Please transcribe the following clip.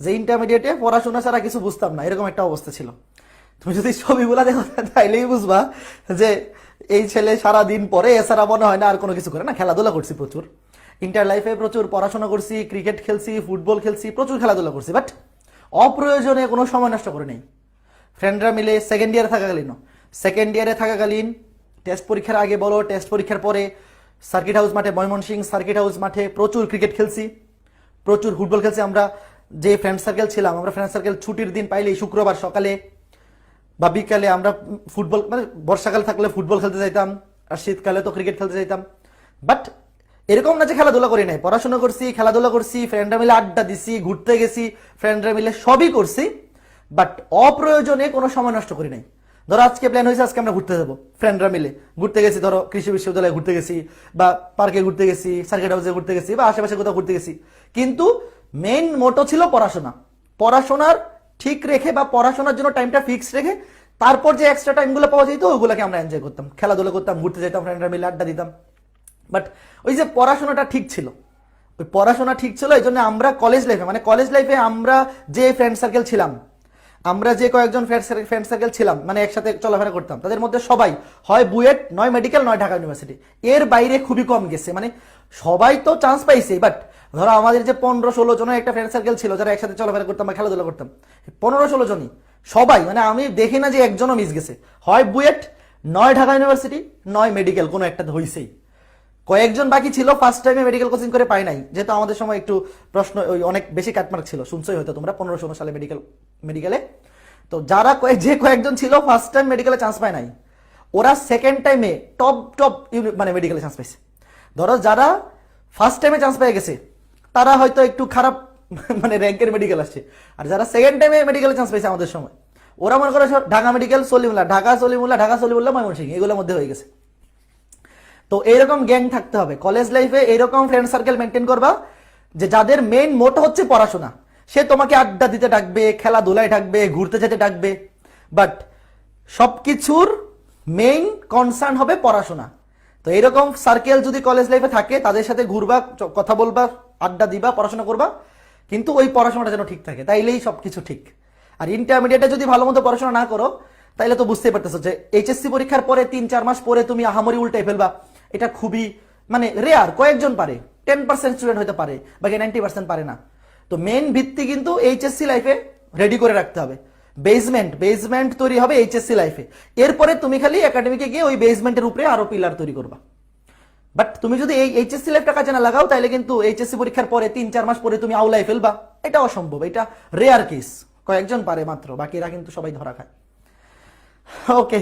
যে ইন্টারমিডিয়েটে পড়াশোনা ছাড়া কিছু বুঝতাম না, এরকম একটা অবস্থা ছিল। তুমি যদি ছবিগুলা দেখো, তাইলেই বুঝবা যে এই ছেলে সারা দিন পরে এছাড়া মনে হয় না আর কোনো কিছু করে না, খেলাধুলা করছি প্রচুর। ইন্টার লাইফে প্রচুর পড়াশোনা করছি ক্রিকেট খেলছি ফুটবল খেলছি, প্রচুর খেলাধুলা করছি বাট অপ্রয়োজনে কোনো সময় নষ্ট করে নেই। ফ্রেন্ডরা মিলে সেকেন্ড ইয়ারে থাকাকালীন সেকেন্ড ইয়ারে থাকাকালীন টেস্ট পরীক্ষার আগে বলো টেস্ট পরীক্ষার পরে সার্কিট হাউস মাঠে ময়মনসিং সার্কিট হাউস মাঠে প্রচুর ক্রিকেট খেলছি, প্রচুর ফুটবল খেলছি আমরা। যে ফ্রেন্ড সার্কেল ছিলাম, আমরা ফ্রেন্ড সার্কেল ছুটির দিন পাইলেই শুক্রবার সকালে বা বিকালে আমরা ফুটবল মানে বর্ষাকাল থাকলে ফুটবল খেলতে যাইতাম, আর শীতকালে তো ক্রিকেট খেলতে যাইতাম। বাট এরকম না যে খেলাধুলা করি নাই, পড়াশোনা করছি, খেলাধুলা করছি ফ্রেন্ডরা মিলে আড্ডা দিছি, ঘুরতে গেছি ফ্রেন্ডরা মিলে সবই করছি বাট অপ্রয়োজনে কোনো সময় নষ্ট করি নাই। ধরো আজকে প্ল্যান হয়েছে, আজকে আমরা ঘুরতে যাব ফ্রেন্ডরা মিলে। ঘুরতে গেছি, ধরো কৃষি বিশ্ববিদ্যালয়ে ঘুরতে গেছি, বা পার্কে ঘুরতে গেছি সার্কিট হাউসে ঘুরতে গেছি, বা আশেপাশে কোথাও ঘুরতে গেছি। কিন্তু মেইন মোটো ছিল পড়াশোনা। পড়াশোনার ঠিক রেখে বা পড়াশোনার জন্য টাইমটা ফিক্স রেখে তারপর যে এক্সট্রা টাইমগুলো পাওয়া যেত ওগুলোকে আমরা এনজয় করতাম। খেলাধুলা করতাম, ঘুরতে যেতাম ফ্রেন্ডরা মিলে আড্ডা দিতাম। বাট ওই যে পড়াশোনাটা ঠিক ছিল, ওই পড়াশোনা ঠিক ছিল এই জন্য আমরা কলেজ লাইফে মানে কলেজ লাইফে আমরা যে ফ্রেন্ড সার্কেল ছিলাম আমরা যে কয়েকজন ফ্রেন্ড সার্কেল ছিলাম মানে একসাথে চলাফেরা করতাম, তাদের মধ্যে সবাই হয় বুয়েট, নয় মেডিকেল নয় ঢাকা ইউনিভার্সিটি এর বাইরে খুবই কম গেছে মানে সবাই তো চান্স পাইছে বাট ধরো আমাদের যে পনেরো ষোলো জনের একটা ফ্রেন্ড সার্কেল ছিল, যারা একসাথে চলাফেরা করতাম বা খেলাধুলা করতাম, পনেরো ষোলো জনই, সবাই মানে আমি দেখি না যে একজনও মিস গেছে। হয় বুয়েট, নয় ঢাকা ইউনিভার্সিটি নয় মেডিকেল কোনো একটা হইছেই। কয়েকজন বাকি ছিল ফার্স্ট টাইমে মেডিকেল কোচিং করে পাই নাই, যেহেতু আমাদের সময় একটু প্রশ্ন, ওই অনেক বেশি কাটমার্ক ছিল, শুনছই হয়তো তোমরা, পনেরো ষোলো সালে মেডিকেল মেডিকেলে তো যারা যে কয়েকজন ছিল ফার্স্ট টাইম মেডিকেলে চান্স পায় নাই। ওরা সেকেন্ড টাইমে টপ টপ মানে মেডিকেলে চান্স পাইছে। ধরো যারা ফার্স্ট টাইমে চান্স পেয়ে গেছে, তারা হয়তো একটু খারাপ মানে র্যাঙ্কের মেডিকেল আসছে। আর যারা সেকেন্ড টাইমে মেডিকেলে চান্স পাইছে আমাদের সময়, ওরা মনে করে ঢাকা মেডিকেল সলিমুল্লাহ। ঢাকা সলিমুল্লাহ ঢাকা, সলিমুল্লাহ, ময়মনসিংহ, এগুলোর মধ্যে হয়ে গেছে। তো এইরকম গ্যাং থাকতে হবে। কলেজ লাইফে এইরকম ফ্রেন্ড সার্কেল মেনটেন করবা যে যাদের মেইন মোটো হচ্ছে পড়াশোনা। সে তোমাকে আড্ডা দিতে ডাকবে, খেলাধুলায় ডাকবে, ঘুরতে যেতে ডাকবে। বাট সবকিছুর মেইন কনসার্ন হবে পড়াশোনা। তো এইরকম সার্কেল যদি কলেজ লাইফে থাকে, তাদের সাথে ঘুরবা কথা বলবা, আড্ডা দিবা, পড়াশোনা করবা, কিন্তু ওই পড়াশোনাটা যেন ঠিক থাকে। তাইলেই সবকিছু ঠিক। আর ইন্টারমিডিয়েটে যদি ভালো মতো পড়াশোনা না করো, তাইলে তো বুঝতেই পারতেছো যে এইচএসসি পরীক্ষার পরে তিন, চার মাস পরে তুমি আহামরি উল্টাই ফেলবা। এটা খুবই মানে রেয়ার কয়েকজন পারে। টেন পার্সেন্ট স্টুডেন্ট হতে পারে, বাকি নাইনটি পার্সেন্ট পারে না। তো মেন ভিত্তি কিন্তু এইচএসসি লাইফে রেডি করে রাখতে হবে। বেসমেন্ট বেসমেন্ট তৈরি হবে এইচএসসি লাইফে এরপরে তুমি খালি একাডেমিকে গিয়ে ওই বেসমেন্টের উপরে আরও পিলার তৈরি করবা। বাট তুমি যদি এই এইচএসসি লাইফটা কাজে না লাগাও, তাহলে কিন্তু এইচএসসি পরীক্ষার পরে তিন, চার মাস পরে তুমি আউলাই ফেলবা। এটা অসম্ভব, এটা রেয়ার কেস কয়েকজন পারে মাত্র, বাকিরা কিন্তু সবাই ধরা খায়। ওকে